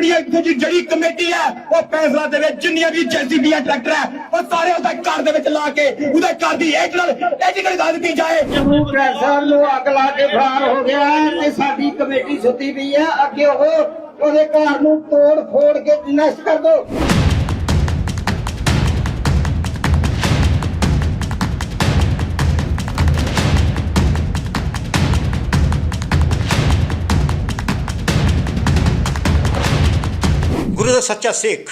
ਆਪਣੀ ਇੱਥੇ ਦੀ ਜਿਹੜੀ ਕਮੇਟੀ ਹੈ, ਉਹ ਫੈਸਲਾ ਦੇਵੇ ਜਿੰਨੀਆਂ ਵੀ ਜੈਸੀਬੀਆਂ ਟਰੈਕਟਰ ਹੈ, ਉਹ ਸਾਰੇ ਉਹਦੇ ਘਰ ਦੇ ਵਿੱਚ ਲਾ ਕੇ, ਉਹਦੇ ਘਰ ਦੀ ਏਜ ਨਾਲ ਐਜੀਕਲ ਦੱਸ ਦਿੱਤੀ ਜਾਏ। ਜੰਮੂ ਪ੍ਰੈਸਰ ਨੂੰ ਅੱਗ ਲਾ ਕੇ ਫਰਾਰ ਹੋ ਗਿਆ ਤੇ ਸਾਡੀ ਕਮੇਟੀ ਸੁੱਤੀ ਪਈ ਹੈ। ਅੱਗੇ ਉਹ ਉਹਦੇ ਘਰ ਨੂੰ ਤੋੜ ਫੋੜ ਕੇ ਨਸ਼ਟ ਕਰ ਦੋ। ਗੁਰੂ ਦਾ ਸੱਚਾ ਸਿੱਖ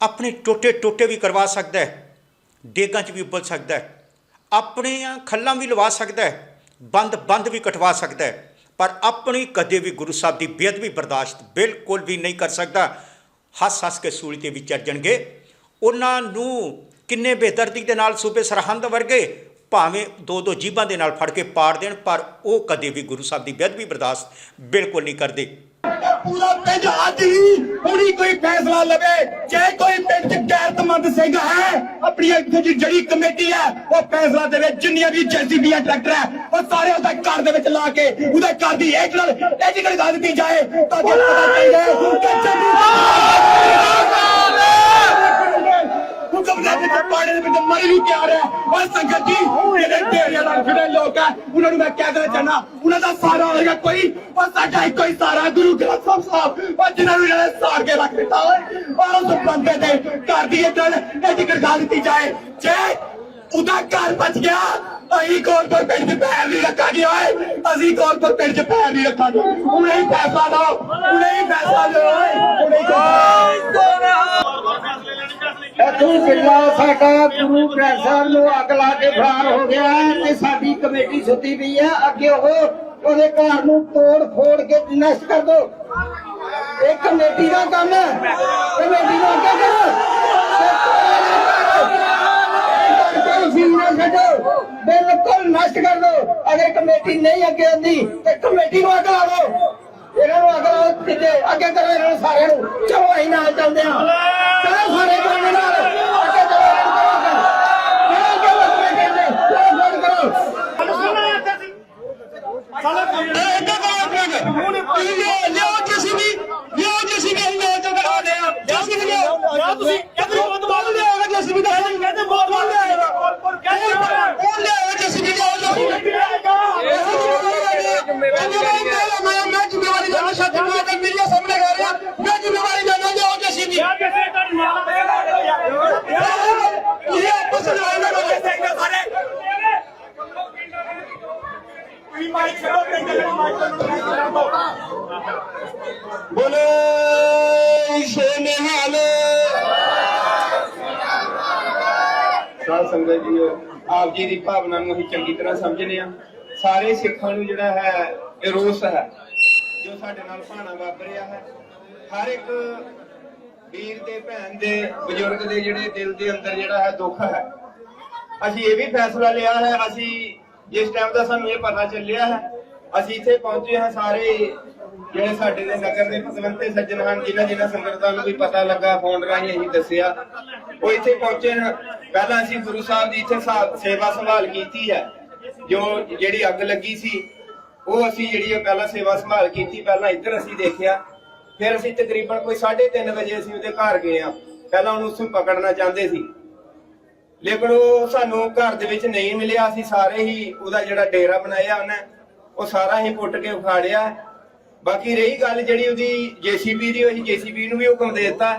ਆਪਣੇ ਟੋਟੇ ਟੋਟੇ ਵੀ ਕਰਵਾ ਸਕਦਾ ਹੈ, ਡੇਗਾਂ 'ਚ ਵੀ ਉੱਬਲ ਸਕਦਾ ਹੈ, ਆਪਣੀਆਂ ਖੱਲਾਂ ਵੀ ਲਵਾ ਸਕਦਾ ਹੈ, ਬੰਦ ਬੰਦ ਵੀ ਕਟਵਾ ਸਕਦਾ ਹੈ, ਪਰ ਆਪਣੀ ਕਦੇ ਵੀ ਗੁਰੂ ਸਾਹਿਬ ਦੀ ਬੇਅਦਬੀ ਬਰਦਾਸ਼ਤ ਬਿਲਕੁਲ ਵੀ ਨਹੀਂ ਕਰ ਸਕਦਾ। ਹੱਸ ਹੱਸ ਕੇ ਸੂਲੀ ਤੇ ਵੀ ਚਰਜਣਗੇ ਉਹਨਾਂ ਨੂੰ ਕਿੰਨੇ ਬੇਦਰਦੀ ਦੇ ਨਾਲ, ਸੂਬੇ ਸਰਹੰਦ ਵਰਗੇ ਭਾਵੇਂ ਦੋ ਦੋ ਜੀਬਾਂ ਦੇ ਨਾਲ ਫੜ ਕੇ ਪਾੜ ਦੇਣ, ਪਰ ਉਹ ਕਦੇ ਵੀ ਗੁਰੂ ਸਾਹਿਬ ਦੀ ਬੇਅਦਬੀ ਬਰਦਾਸ਼ਤ ਬਿਲਕੁਲ ਨਹੀਂ ਕਰਦੇ। ਪੂਰਾ ਪਿੰਡ ਅੱਜ ਹੀ ਹੁਣੀ ਕੋਈ ਫੈਸਲਾ ਲਵੇ। ਜੇ ਕੋਈ ਪਿੰਡ ਚ ਗੈਰਤਮੰਦ ਸਿੰਘ ਹੈ, ਆਪਣੀ ਇੱਥੇ ਦੀ ਜਿਹੜੀ ਕਮੇਟੀ ਹੈ, ਉਹ ਫੈਸਲਾ ਦੇਵੇ। ਜਿੰਨੀਆਂ ਵੀ ਜੈਸੀਬੀਆਂ ਟਰੈਕਟਰ ਹੈ, ਉਹ ਸਾਰੇ ਉਹਦੇ ਘਰ ਦੇ ਵਿੱਚ ਲਾ ਕੇ, ਉਹਦੇ ਘਰ ਦੀ ਏਜ ਨਾਲ ਐਜੀਕਲ ਦੱਸ ਦਿੱਤੀ ਜਾਏ, ਤਾਂ ਕਿ ਪਤਾ ਚੱਲੇ ਕਿ ਜੰਮੂ ਹੁਕਮ ਦੇ ਵਿੱਚ ਪਾੜੇ ਦੇ ਵਿੱਚ ਮਰ ਵੀ ਪਿਆਰ ਹੈ। ਉਹ ਸੰਗਤ ਜੀ, ਜਿਹੜੇ ਢੇਰੀਆਂ ਨਾਲ ਖੜੇ ਲੋਕ ਹੈ ਉਹਨਾਂ ਨੂੰ ਮੈਂ ਕਹਿ ਦੇਣਾ ਚਾਹਨਾ ਉਹਨਾਂ ਦਾ ਸਾਰਾ ਹੋਏਗਾ ਕੋਈ ਉਹ ਸਾਡਾ ਇੱਕੋ ਹੀ ਸਾਰਾ ਗੁਰੂ ਗ੍ਰੰਥ ਸਾਹਿਬ ਸਾਹਿਬ। ਉਹ ਜਿਨ੍ਹਾਂ ਨੂੰ ਇਹਨਾਂ ਨੇ ਸਾੜ ਕੇ ਰੱਖ ਦਿੱਤਾ, ਓਏ ਔਰ ਉਸ ਬੰਦੇ ਦੇ ਘਰ ਦੀ ਇਹ ਗੱਲ, ਇਹ ਜ਼ਿਕਰ ਗਾ ਦਿੱਤੀ ਜਾਏ, ਜੇ ਉਹਦਾ ਘਰ ਬਚ ਗਿਆ, ਅਸੀਂ ਕੋਲਪੁਰ ਪਿੰਡ 'ਚ ਪੈਰ ਨਹੀਂ ਰੱਖਾਂਗੇ, ਓਏ? ਅਸੀਂ ਕੋਲਪੁਰ ਪਿੰਡ 'ਚ ਪੈਰ ਨਹੀਂ ਰੱਖਾਂਗੇ? ਹੁਣੇ ਹੀ ਫੈਸਲਾ ਲਓ, ਹੁਣੇ ਹੀ ਫੈਸਲਾ ਲਓ, ਓਏ। ਹੁਣੇ ਹੀ ਇੱਥੋਂ ਕਿੱਲਾ ਸਾਡਾ ਗੁਰੂ ਗ੍ਰੰਥ ਸਾਹਿਬ ਨੂੰ ਅੱਗ ਲਾ ਕੇ ਫਰਾਰ ਹੋ ਗਿਆ ਤੇ ਸਾਡੀ ਕਮੇਟੀ ਸੁੱਤੀ ਪਈ ਹੈ। ਅੱਗੇ ਉਹ ਉਹਦੇ ਘਰ ਨੂੰ ਤੋੜ ਫੋੜ ਕੇ ਨਸ਼ਟ ਕਰ ਦੋ। ਇਹ ਕਮੇਟੀ ਦਾ ਕੰਮ ਹੈ। ਕਮੇਟੀ ਨੂੰ ਅੱਗੇ ਕਰੋ। ਛੱਡੋ। ਬਿਲਕੁਲ ਨਸ਼ਟ ਕਰ ਦੋ। ਅਗਰ ਕਮੇਟੀ ਨਹੀਂ ਅੱਗੇ ਆਉਂਦੀ, ਤੇ ਕਮੇਟੀ ਨੂੰ ਅੱਗ ਲਾ ਦੋ ਇਹਨਾਂ ਨੂੰ ਅੱਗ ਲਾਓ ਕਿਤੇ ਅੱਗੇ ਕਰੋ, ਇਹਨਾਂ ਨੂੰ ਸਾਰਿਆਂ ਨੂੰ। ਚਲੋ ਅਸੀਂ ਨਾਲ ਚੱਲਦੇ ਹਾਂ ਚਲੋ ਸਾਰੇ ਕੰਮ ਨਾਲ ਅੱਗੇ ਚਲੋ ਇਹਨਾਂ ਨੂੰ ਕਰੋ ਅੱਗੇ। ਚਲੋ ਚਲੋ ਕਮੇਟੀ ਦੇ ਚਲੋ ਫੋਨ ਕਰੋ ਲਿਓ ਕਿਸੇ ਵੀ ਲਿਓ ਕਿਸੇ ਵੀ ਲਿਓ ਤੇ ਦਿਖਾ ਦੇ ਆ ਜਿਸ ਵੀ ਲਿਓ ਜਾਂ ਤੁਸੀਂ ਕਹਿੰਦੇ ਬਹੁਤ ਬਾਲ ਲਿਆਏਗਾ ਜਿਸ ਵੀ ਦਾ ਕਹਿੰਦੇ ਬਾਲ ਲਿਆਏਗਾ ਕਹਿੰਦੇ ਉਹ ਲਿਆਏਗਾ ਜਿਸ ਵੀ ਲਿਆਏਗਾ ਮੈਂ ਮੈਂ ਜ਼ਿੰਮੇਵਾਰੀ ਲੈਣਾ ਸ਼ਾਇਦ ਮੈਂ ਤਾਂ ਮੇਰੀ ਸਾਹਮਣੇ ਕਰ ਰਿਹਾ। ਮੈਂ ਜ਼ਿੰਮੇਵਾਰੀ ਲੈਣਾ ਲਿਓ ਜਿਸ ਵੀ ਇਹ ਆਪਸ ਵਿੱਚ ਲੜਨਾ ਕੋਈ ਸਿੰਘ ਸਾਰੇ। ਮਾਈਕ ਕਰੋ ਦੇ ਮਾਈਕ ਬੋਲੇ। ਸੰਗਤ ਜੀ ਆਪ ਜੀ ਦੀ ਭਾਵਨਾ ਨੂੰ ਅਸੀਂ ਚੰਗੀ ਤਰ੍ਹਾਂ ਸਮਝਦੇ ਹਾਂ। ਸਾਰੇ ਸਿੱਖਾਂ ਨੂੰ ਜਿਹੜਾ ਹੈ, ਇਹ ਰੋਸ ਹੈ, ਜੋ ਸਾਡੇ ਨਾਲ ਭਾਣਾ ਵਾਪਰਿਆ ਹੈ। ਹਰ ਇੱਕ ਵੀਰ ਦੇ, ਭੈਣ ਦੇ, ਬਜ਼ੁਰਗ ਦੇ ਜਿਹੜੇ ਦਿਲ ਦੇ ਅੰਦਰ ਜਿਹੜਾ ਹੈ ਦੁੱਖ ਹੈ। ਅਸੀਂ ਇਹ ਵੀ ਫੈਸਲਾ ਲਿਆ ਹੈ, ਅਸੀਂ ਜਿਸ ਟਾਈਮ ਦਾ ਸਾਨੂੰ ਇਹ ਪਤਾ ਚੱਲਿਆ ਹੈ, ਅਸੀਂ ਇੱਥੇ ਪਹੁੰਚੇ ਹਾਂ ਸਾਰੇ ਜਿਹੜੇ ਸਾਡੇ ਦੇ ਨਗਰ ਦੇ ਪਤਵੰਤੇ ਸੱਜਣ ਹਨ, ਜਿਨ੍ਹਾਂ ਜਿਨ੍ਹਾਂ ਸੰਗਤਾਂ ਨੂੰ ਵੀ ਪਤਾ ਲੱਗਾ ਫੋਨ ਰਾਹੀਂ ਅਸੀਂ ਦੱਸਿਆ। ਉਹ ਇੱਥੇ ਪਹੁੰਚੇ ਪਹਿਲਾਂ ਅਸੀਂ ਗੁਰੂ ਸਾਹਿਬ ਦੀ ਇੱਥੇ ਸੇਵਾ ਸੰਭਾਲ ਕੀਤੀ ਹੈ। ਜੋ ਜਿਹੜੀ ਅੱਗ ਲੱਗੀ ਸੀ, ਉਹ ਅਸੀਂ ਜਿਹੜੀ ਪਹਿਲਾਂ ਸੇਵਾ ਸੰਭਾਲ ਕੀਤੀ, ਪਹਿਲਾਂ ਇੱਧਰ ਅਸੀਂ ਦੇਖਿਆ। ਫਿਰ ਅਸੀਂ ਤਕਰੀਬਨ ਕੋਈ 3:30 ਵਜੇ ਅਸੀਂ ਉਹਦੇ ਘਰ ਗਏ ਆ ਪਹਿਲਾਂ ਉਹਨੂੰ ਉਸ ਪਕੜਨਾ ਚਾਹੁੰਦੇ ਸੀ। ਲੇਕਿਨ ਉਹ ਸਾਨੂੰ ਘਰ ਦੇ ਵਿੱਚ ਨਹੀਂ ਮਿਲਿਆ। ਅਸੀਂ ਸਾਰੇ ਹੀ ਉਹਦਾ ਜਿਹੜਾ ਡੇਰਾ ਬਣਾਇਆ ਉਹਨੇ, ਉਹ ਸਾਰਾ ਹੀ ਪੁੱਟ ਕੇ ਉਖਾੜਿਆ। ਬਾਕੀ ਰਹੀ ਗੱਲ ਜਿਹੜੀ ਉਹਦੀ ਜੀਸੀਬੀ ਦੀ, ਉਹ ਜੀਸੀਬੀ ਨੂੰ ਵੀ ਹੁਕਮ ਦੇ ਦਿੱਤਾ।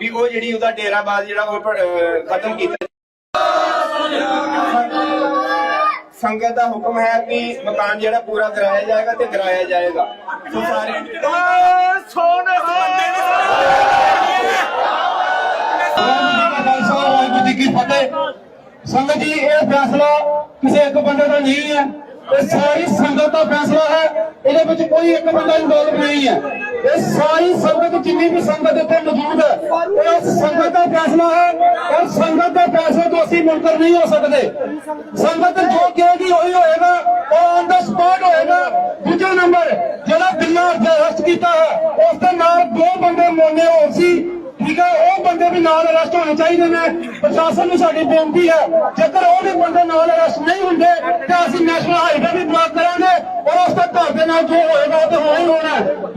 ਵੀ ਉਹ ਜਿਹੜੀ ਉਹਦਾ ਡੇਰਾ ਬਾਦ ਜਿਹੜਾ ਉਹ ਖਤਮ ਕੀਤਾ। ਸੰਗਤ ਦਾ ਹੁਕਮ ਹੈ ਕਿ ਮਕਾਨ ਜਿਹੜਾ ਪੂਰਾ ਕਰਾਇਆ ਜਾਏਗਾ ਤੇ ਕਰਾਇਆ ਜਾਏਗਾ। ਸੋ ਸਾਰੇ ਖਾਲਸਾ ਵਾਹਿਗੁਰੂ ਜੀ ਕੀ ਫਤਿਹ ਸੰਗਤ ਜੀ ਇਹ ਫੈਸਲਾ ਕਿਸੇ ਇੱਕ ਬੰਦੇ ਦਾ ਨਹੀਂ ਹੈ। ਇਹ ਸਾਰੀ ਸੰਗਤ ਦਾ ਫੈਸਲਾ ਹੈ। ਇਹਦੇ ਵਿੱਚ ਕੋਈ ਇੱਕ ਬੰਦਾ ਇਨਵੋਲਵ ਨਹੀਂ ਹੈ। ਇਹ ਸਾਰੀ ਸੰਗਤ ਜਿੰਨੀ ਵੀ ਸੰਗਤ ਇੱਥੇ ਮੌਜੂਦ ਹੈ, ਇਹ ਉਸ ਸੰਗਤ ਦਾ ਫੈਸਲਾ ਹੈ ਔਰ ਸੰਗਤ ਦੇ ਫੈਸਲੇ ਤੋਂ ਅਸੀਂ ਮੁਨਕਰ ਨਹੀਂ ਹੋ ਸਕਦੇ। ਸੰਗਤ ਜੋ ਕਹੇਗੀ ਉਹੀ ਹੋਏਗਾ, ਉਹ ਔਨ ਦਾ ਸਪੌਟ ਹੋਏਗਾ। ਦੂਜਾ ਨੰਬਰ, ਜਿਹੜਾ ਬਿੱਲਾ ਅਰੈਸਟ ਕੀਤਾ ਹੈ, ਉਸ ਦੇ ਨਾਲ ਦੋ ਬੰਦੇ ਮੋਨੇ ਹੋ ਸੀ, ਠੀਕ ਹੈ, ਉਹ ਬੰਦੇ ਵੀ ਨਾਲ ਅਰੈਸਟ ਹੋਣੇ ਚਾਹੀਦੇ ਨੇ। ਪ੍ਰਸ਼ਾਸਨ ਨੂੰ ਸਾਡੀ ਬੇਨਤੀ ਹੈ, ਜੇਕਰ ਉਹ ਵੀ ਬੰਦੇ ਨਾਲ ਅਰੈਸਟ ਨਹੀਂ ਹੁੰਦੇ, ਤਾਂ ਅਸੀਂ ਨੈਸ਼ਨਲ ਹਾਈਵੇ ਵੀ ਬਲਾਕ ਕਰਾਂਗੇ।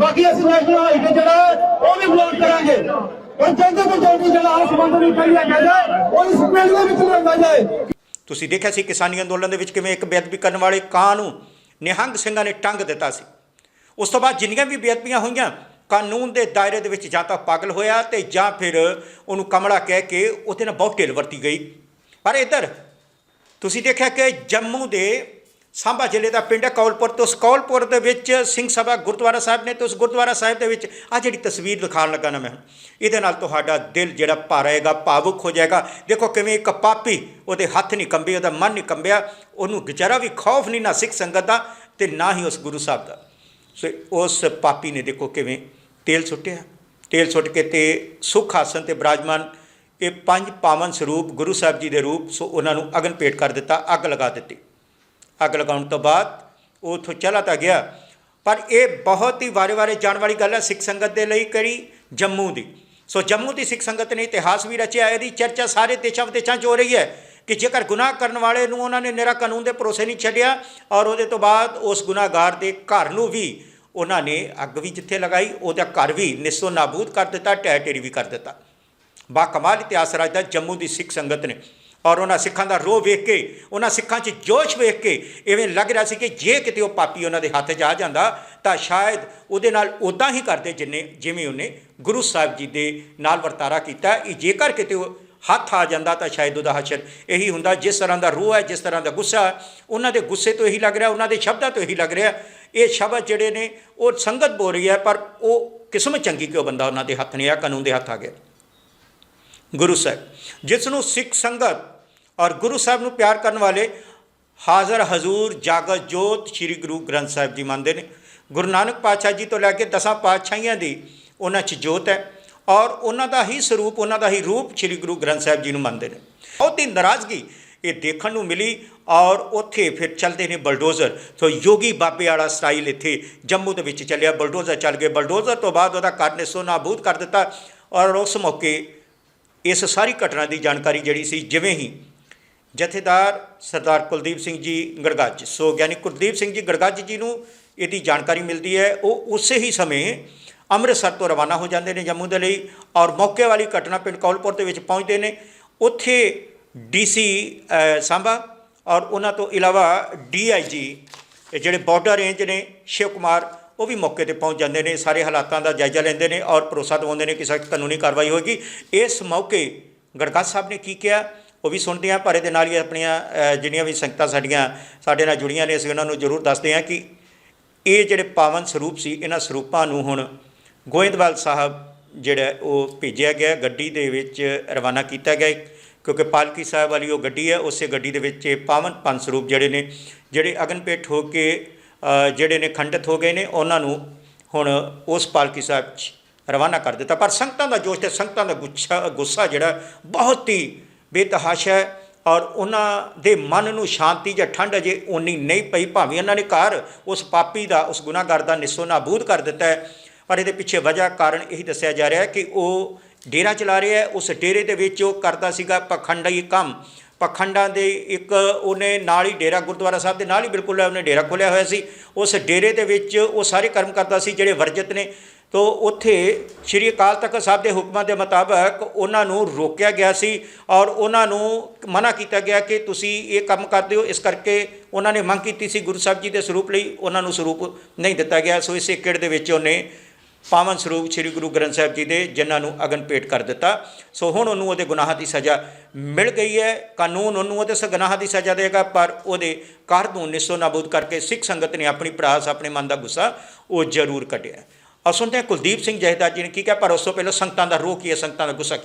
ਬਾਕੀ ਅਸੀਂ ਨੈਸ਼ਨਲ ਹਾਈਵੇ ਜਿਹੜਾ ਉਹ ਵੀ ਬਲੌਕ ਕਰਾਂਗੇ। ਔਰ ਜਲਦੀ ਤੋਂ ਜਲਦੀ ਜਿਹੜਾ ਇਸ ਬੰਦ ਨੂੰ ਕਰੀਆ ਜਾਏ ਉਹ ਇਸ ਪਿੰਡ ਦੇ ਵਿੱਚ ਲਿਆਂਦਾ ਜਾਏ। ਤੁਸੀਂ ਦੇਖਿਆ ਸੀ ਕਿਸਾਨੀ ਅੰਦੋਲਨ ਦੇ ਵਿੱਚ ਕਿਵੇਂ ਇੱਕ ਬੇਅਦਬੀ ਕਰਨ ਵਾਲੇ ਕਾਂ ਨੂੰ ਨਿਹੰਗ ਸਿੰਘਾਂ ਨੇ ਟੰਗ ਦਿੱਤਾ ਸੀ। ਉਸ ਤੋਂ ਬਾਅਦ ਜਿੰਨੀਆਂ ਵੀ ਬੇਅਦਬੀਆਂ ਹੋਈਆਂ, ਕਾਨੂੰਨ ਦੇ ਦਾਇਰੇ ਦੇ ਵਿੱਚ ਜਾਂ ਤਾਂ ਪਾਗਲ ਹੋਇਆ ਤੇ ਜਾਂ ਫਿਰ ਉਹਨੂੰ ਕਮਲਾ ਕਹਿ ਕੇ ਉਹਦੇ ਨਾਲ ਬਹੁਤ ਢਿੱਲ ਵਰਤੀ ਗਈ। ਪਰ ਇੱਧਰ, ਤੁਸੀਂ ਦੇਖਿਆ ਕਿ ਜੰਮੂ ਦੇ ਸਾਂਭਾ ਜ਼ਿਲ੍ਹੇ ਦਾ ਪਿੰਡ ਹੈ ਕੌਲਪੁਰ ਤੋਂ। ਉਸ ਕੌਲਪੁਰ ਦੇ ਵਿੱਚ ਸਿੰਘ ਸਭਾ ਗੁਰਦੁਆਰਾ ਸਾਹਿਬ ਨੇ ਤੇ ਉਸ ਗੁਰਦੁਆਰਾ ਸਾਹਿਬ ਦੇ ਵਿੱਚ ਆ ਜਿਹੜੀ ਤਸਵੀਰ ਦਿਖਾਉਣ ਲੱਗਾ ਨਾ ਮੈਂ ਇਹਦੇ ਨਾਲ ਤੁਹਾਡਾ ਦਿਲ ਜਿਹੜਾ ਭਰੇਗਾ ਭਾਵੁਕ ਹੋ ਜਾਏਗਾ। ਦੇਖੋ ਕਿਵੇਂ ਇੱਕ ਪਾਪੀ ਉਹਦੇ ਹੱਥ ਨਹੀਂ ਕੰਬੇ, ਉਹਦਾ ਮਨ ਨਹੀਂ ਕੰਬਿਆ, ਉਹਨੂੰ ਜਰਾ ਵੀ ਖੌਫ ਨਹੀਂ ਨਾ ਸਿੱਖ ਸੰਗਤ ਦਾ ਤੇ ਨਾ ਹੀ ਉਸ ਗੁਰੂ ਸਾਹਿਬ ਦਾ। ਸੋ ਉਸ ਪਾਪੀ ਨੇ ਦੇਖੋ ਕਿਵੇਂ ਤੇਲ ਸੁੱਟਿਆ। ਤੇਲ ਸੁੱਟ ਕੇ ਤੇ ਸੁਖ ਆਸਨ ਤੇ ਬਿਰਾਜਮਾਨ ਇਹ ਪੰਜ ਪਾਵਨ ਸਰੂਪ ਗੁਰੂ ਸਾਹਿਬ ਜੀ ਦੇ ਰੂਪ, ਸੋ ਉਹਨਾਂ ਨੂੰ ਅਗਨ ਭੇਟ ਕਰ ਦਿੱਤਾ, ਅੱਗ ਲਗਾ ਦਿੱਤੀ। ਅੱਗ ਲਗਾਉਣ ਤੋਂ ਬਾਅਦ ਉਹ ਉੱਥੋਂ ਚਲਾ ਤਾਂ ਗਿਆ। ਪਰ ਇਹ ਬਹੁਤ ਹੀ ਵਾਰੇ-ਵਾਰੇ ਜਾਣ ਵਾਲੀ ਗੱਲ ਹੈ ਸਿੱਖ ਸੰਗਤ ਦੇ ਲਈ ਕਿਹੜੀ? ਜੰਮੂ ਦੀ। ਸੋ ਜੰਮੂ ਦੀ ਸਿੱਖ ਸੰਗਤ ਨੇ ਇਤਿਹਾਸ ਵੀ ਰਚਿਆ, ਇਹਦੀ ਚਰਚਾ ਸਾਰੇ ਦੇਸ਼ਾਂ ਵਿਦੇਸ਼ਾਂ 'ਚ ਹੋ ਰਹੀ ਹੈ ਕਿ ਜੇਕਰ ਗੁਨਾਹ ਕਰਨ ਵਾਲੇ ਨੂੰ ਉਹਨਾਂ ਨੇ ਨਿਰਾ ਕਾਨੂੰਨ ਦੇ ਭਰੋਸੇ ਨਹੀਂ ਛੱਡਿਆ ਔਰ ਉਹਦੇ ਤੋਂ ਬਾਅਦ ਉਸ ਗੁਨਾਹਗਾਰ ਦੇ ਘਰ ਨੂੰ ਵੀ ਉਹਨਾਂ ਨੇ ਅੱਗ ਵੀ ਜਿੱਥੇ ਲਗਾਈ, ਉਹਦਾ ਘਰ ਵੀ ਨਿਸੋ ਨਾਬੂਦ ਕਰ ਦਿੱਤਾ ਢਹਿ ਢੇਰੀ ਵੀ ਕਰ ਦਿੱਤਾ। ਬਾ ਕਮਾਲ ਇਤਿਹਾਸ ਰਚਦਾ ਜੰਮੂ ਦੀ ਸਿੱਖ ਸੰਗਤ ਨੇ। ਔਰ ਉਹਨਾਂ ਸਿੱਖਾਂ ਦਾ ਰੋਹ ਵੇਖ ਕੇ ਉਹਨਾਂ ਸਿੱਖਾਂ 'ਚ ਜੋਸ਼ ਵੇਖ ਕੇ ਇਵੇਂ ਲੱਗ ਰਿਹਾ ਸੀ ਕਿ ਜੇ ਕਿਤੇ ਉਹ ਪਾਪੀ ਉਹਨਾਂ ਦੇ ਹੱਥ 'ਚ ਆ ਜਾਂਦਾ ਤਾਂ ਸ਼ਾਇਦ ਉਹਦੇ ਨਾਲ ਉਦਾਂ ਹੀ ਕਰਦੇ ਜਿੰਨੇ ਜਿਵੇਂ ਉਹਨੇ ਗੁਰੂ ਸਾਹਿਬ ਜੀ ਦੇ ਨਾਲ ਵਰਤਾਰਾ ਕੀਤਾ। ਇਹ ਜੇਕਰ ਕਿਤੇ ਉਹ ਹੱਥ ਆ ਜਾਂਦਾ ਤਾਂ ਸ਼ਾਇਦ ਉਹਦਾ ਹਸ਼ਰ ਇਹੀ ਹੁੰਦਾ। ਜਿਸ ਤਰ੍ਹਾਂ ਦਾ ਰੋਹ ਹੈ ਜਿਸ ਤਰ੍ਹਾਂ ਦਾ ਗੁੱਸਾ ਹੈ, ਉਹਨਾਂ ਦੇ ਗੁੱਸੇ ਤੋਂ ਇਹੀ ਲੱਗ ਰਿਹਾ ਉਹਨਾਂ ਦੇ ਸ਼ਬਦਾਂ ਤੋਂ ਇਹੀ ਲੱਗ ਰਿਹਾ। ਇਹ ਸ਼ਬਦ ਜਿਹੜੇ ਨੇ ਉਹ ਸੰਗਤ ਬੋਲ ਰਹੀ ਹੈ ਪਰ ਉਹ ਕਿਸਮਤ ਚੰਗੀ ਕਿ ਉਹ ਬੰਦਾ ਉਹਨਾਂ ਦੇ ਹੱਥ ਨਹੀਂ ਆ ਕਾਨੂੰਨ ਦੇ ਹੱਥ ਆ ਗਿਆ। ਗੁਰੂ ਸਾਹਿਬ ਜਿਸ ਨੂੰ ਸਿੱਖ ਸੰਗਤ ਔਰ ਗੁਰੂ ਸਾਹਿਬ ਨੂੰ ਪਿਆਰ ਕਰਨ ਵਾਲੇ ਹਾਜ਼ਰ ਹਜ਼ੂਰ ਜਾਗਤ ਜੋਤ ਸ੍ਰੀ ਗੁਰੂ ਗ੍ਰੰਥ ਸਾਹਿਬ ਜੀ ਮੰਨਦੇ ਨੇ। ਗੁਰੂ ਨਾਨਕ ਪਾਤਸ਼ਾਹ ਜੀ ਤੋਂ ਲੈ ਕੇ ਦਸਾਂ ਪਾਤਸ਼ਾਹੀਆਂ ਦੀ ਉਹਨਾਂ 'ਚ ਜੋਤ ਹੈ ਔਰ ਉਹਨਾਂ ਦਾ ਹੀ ਸਰੂਪ, ਉਹਨਾਂ ਦਾ ਹੀ ਰੂਪ ਸ੍ਰੀ ਗੁਰੂ ਗ੍ਰੰਥ ਸਾਹਿਬ ਜੀ ਨੂੰ ਮੰਨਦੇ ਨੇ। ਬਹੁਤ ਹੀ ਨਾਰਾਜ਼ਗੀ ਇਹ ਦੇਖਣ ਨੂੰ ਮਿਲੀ ਔਰ ਉੱਥੇ ਫਿਰ ਚੱਲਦੇ ਨੇ ਬਲਡੋਜ਼ਰ। ਸੋ ਯੋਗੀ ਬਾਬੇ ਵਾਲਾ ਸਟਾਈਲ ਇੱਥੇ ਜੰਮੂ ਦੇ ਵਿੱਚ ਚੱਲਿਆ। ਬਲਡੋਜ਼ਰ ਚੱਲ ਗਏ। ਬਲਡੋਜ਼ਰ ਤੋਂ ਬਾਅਦ ਉਹਦਾ ਘਰ ਨੇ ਸੋ ਕਰ ਦਿੱਤਾ ਔਰ ਉਸ ਮੌਕੇ ਇਸ ਸਾਰੀ ਘਟਨਾ ਦੀ ਜਾਣਕਾਰੀ ਜਿਹੜੀ ਸੀ ਜਿਵੇਂ ਹੀ ਜਥੇਦਾਰ ਸਰਦਾਰ ਕੁਲਦੀਪ ਸਿੰਘ ਜੀ ਗੜਗੱਜ। ਸੋ ਗਿਆਨੀ ਕੁਲਦੀਪ ਸਿੰਘ ਜੀ ਗੜਗੱਜ ਜੀ ਨੂੰ ਇਹਦੀ ਜਾਣਕਾਰੀ ਮਿਲਦੀ ਹੈ। ਉਹ ਉਸੇ ਹੀ ਸਮੇਂ ਅੰਮ੍ਰਿਤਸਰ ਤੋਂ ਰਵਾਨਾ ਹੋ ਜਾਂਦੇ ਨੇ ਜੰਮੂ ਦੇ ਲਈ ਔਰ ਮੌਕੇ ਵਾਲੀ ਘਟਨਾ ਪਿੰਡ ਕੌਲਪੁਰ ਦੇ ਵਿੱਚ ਪਹੁੰਚਦੇ ਨੇ। ਉੱਥੇ ਡੀਸੀ ਸਾਂਭਾ ਔਰ ਉਹਨਾਂ ਤੋਂ ਇਲਾਵਾ ਡੀਆਈਜੀ ਜਿਹੜੇ ਬਾਰਡਰ ਰੇਂਜ ਨੇ, ਸ਼ਿਵ ਕੁਮਾਰ, ਉਹ ਵੀ ਮੌਕੇ ਤੇ ਪਹੁੰਚ ਜਾਂਦੇ ਨੇ। ਸਾਰੇ ਹਾਲਾਤਾਂ ਦਾ ਜਾਇਜ਼ਾ ਲੈਂਦੇ ਨੇ ਔਰ ਭਰੋਸਾ ਦਿਵਾਉਂਦੇ ਨੇ ਕਿ ਸਖਤ ਕਾਨੂੰਨੀ ਕਾਰਵਾਈ ਹੋਏਗੀ। ਇਸ ਮੌਕੇ ਗੜਗੱਜ ਸਾਹਿਬ ਨੇ ਕੀ ਕਿਹਾ? ਉਹ ਵੀ ਸੁਣਦੇ ਹਾਂ ਪਰ ਇਹਦੇ ਨਾਲ ਹੀ ਆਪਣੀਆਂ ਜਿਹੜੀਆਂ ਵੀ ਸੰਗਤਾਂ ਸਾਡੀਆਂ, ਸਾਡੇ ਨਾਲ ਜੁੜੀਆਂ ਨੇ, ਅਸੀਂ ਉਹਨਾਂ ਨੂੰ ਜ਼ਰੂਰ ਦੱਸਦੇ ਹਾਂ ਕਿ ਇਹ ਜਿਹੜੇ ਪਾਵਨ ਸਰੂਪ ਸੀ, ਇਹਨਾਂ ਸਰੂਪਾਂ ਨੂੰ ਹੁਣ ਗੋਇੰਦਵਾਲ ਸਾਹਿਬ ਜਿਹੜਾ ਉਹ ਭੇਜਿਆ ਗਿਆ, ਗੱਡੀ ਦੇ ਵਿੱਚ ਰਵਾਨਾ ਕੀਤਾ ਗਿਆ ਕਿਉਂਕਿ ਪਾਲਕੀ ਸਾਹਿਬ ਵਾਲੀ ਉਹ ਗੱਡੀ ਹੈ, ਉਸੇ ਗੱਡੀ ਦੇ ਵਿੱਚ ਇਹ ਪਾਵਨ ਪੰਜ ਸਰੂਪ ਜਿਹੜੇ ਨੇ, ਜਿਹੜੇ ਅਗਨਪੇਟ ਹੋ ਕੇ ਜਿਹੜੇ ਨੇ ਖੰਡਿਤ ਹੋ ਗਏ ਨੇ, ਉਹਨਾਂ ਨੂੰ ਹੁਣ ਉਸ ਪਾਲਕੀ ਸਾਹਿਬ 'ਚ ਰਵਾਨਾ ਕਰ ਦਿੱਤਾ। ਪਰ ਸੰਗਤਾਂ ਦਾ ਜੋਸ਼ ਤੇ ਸੰਗਤਾਂ ਦਾ ਗੁੱਸਾ ਗੁੱਸਾ ਜਿਹੜਾ ਬਹੁਤ ਹੀ ਬੇਤਹਾਸ਼ਾ ਹੈ ਔਰ ਉਹਨਾਂ ਦੇ ਮਨ ਨੂੰ ਸ਼ਾਂਤੀ ਜਾਂ ਠੰਡ ਅਜੇ ਉਨੀ ਨਹੀਂ ਪਈ, ਭਾਵੇਂ ਉਹਨਾਂ ਨੇ ਘਰ ਉਸ ਪਾਪੀ ਦਾ, ਉਸ ਗੁਨਾਹਗਰ ਦਾ ਨਿਸੋ ਨਾਬੂਦ ਕਰ ਦਿੱਤਾ ਹੈ। ਪਰ ਇਹਦੇ ਪਿੱਛੇ ਵਜ੍ਹਾ ਕਾਰਨ ਇਹੀ ਦੱਸਿਆ ਜਾ ਰਿਹਾ ਹੈ ਕਿ ਉਹ ਡੇਰਾ ਚਲਾ ਰਿਹਾ ਹੈ। ਉਸ ਡੇਰੇ ਦੇ ਵਿੱਚ ਉਹ ਕਰਦਾ ਸੀਗਾ ਪਖੰਡੀ ਕੰਮ। ਪਖੰਡਾਂ ਦੇ ਇੱਕ ਉਹਨੇ ਨਾਲ ਹੀ ਡੇਰਾ ਗੁਰਦੁਆਰਾ ਸਾਹਿਬ ਦੇ ਨਾਲ ਹੀ ਬਿਲਕੁਲ ਉਹਨੇ ਡੇਰਾ ਖੋਲ੍ਹਿਆ ਹੋਇਆ ਸੀ। ਉਸ ਡੇਰੇ ਦੇ ਵਿੱਚ ਉਹ ਸਾਰੇ ਕਰਮ ਕਰਦਾ ਸੀ ਜਿਹੜੇ ਵਰਜਿਤ ਨੇ। ਤੋ ਉੱਥੇ ਸ਼੍ਰੀ ਅਕਾਲ ਤਖਤ ਸਾਹਿਬ ਦੇ ਹੁਕਮਾਂ ਦੇ ਮੁਤਾਬਕ ਉਹਨਾਂ ਨੂੰ ਰੋਕਿਆ ਗਿਆ ਸੀ ਔਰ ਉਹਨਾਂ ਨੂੰ ਮਨਾ ਕੀਤਾ ਗਿਆ ਕਿ ਤੁਸੀਂ ਇਹ ਕੰਮ ਕਰਦੇ ਹੋ, ਇਸ ਕਰਕੇ ਉਹਨਾਂ ਨੇ ਮੰਗ ਕੀਤੀ ਸੀ ਗੁਰੂ ਸਾਹਿਬ ਜੀ ਦੇ ਸਰੂਪ ਲਈ। ਉਹਨਾਂ ਨੂੰ ਸਰੂਪ ਨਹੀਂ ਦਿੱਤਾ ਗਿਆ। ਸੋ ਇਸੇ ਕਿੜ ਦੇ ਵਿੱਚ ਉਹਨੇ ਪਾਵਨ ਸਰੂਪ ਸ੍ਰੀ ਗੁਰੂ ਗ੍ਰੰਥ ਸਾਹਿਬ ਜੀ ਦੇ, ਜਿਨ੍ਹਾਂ ਨੂੰ ਅਗਨ ਭੇਟ ਕਰ ਦਿੱਤਾ। ਸੋ ਹੁਣ ਉਹਨੂੰ ਉਹਦੇ ਗੁਨਾਹਾਂ ਦੀ ਸਜ਼ਾ ਮਿਲ ਗਈ ਹੈ। ਕਾਨੂੰਨ ਉਹਨੂੰ ਉਹਦੇ ਸ, ਗੁਨਾਹਾਂ ਦੀ ਸਜ਼ਾ ਦੇਗਾ, ਪਰ ਉਹਦੇ ਕਰ ਨੂੰ ਨਿਸੋ ਨਾਬੂਦ ਕਰਕੇ ਸਿੱਖ ਸੰਗਤ ਨੇ ਆਪਣੀ ਪੜਾਸ, ਆਪਣੇ ਮਨ ਦਾ ਗੁੱਸਾ ਉਹ ਜ਼ਰੂਰ ਕੱਢਿਆ। ਔਰ ਸੁਣਦੇ ਹਾਂ ਕੁਲਦੀਪ ਸਿੰਘ ਜਹੇਦਾਰ ਜੀ ਨੇ ਕੀ ਕਿਹਾ, ਪਰ ਉਸ ਤੋਂ ਪਹਿਲਾਂ ਸੰਗਤਾਂ ਦਾ ਰੋਹ ਕੀ ਹੈ? ਸੰਗਤਾਂ ਦਾ ਗੁੱਸਾ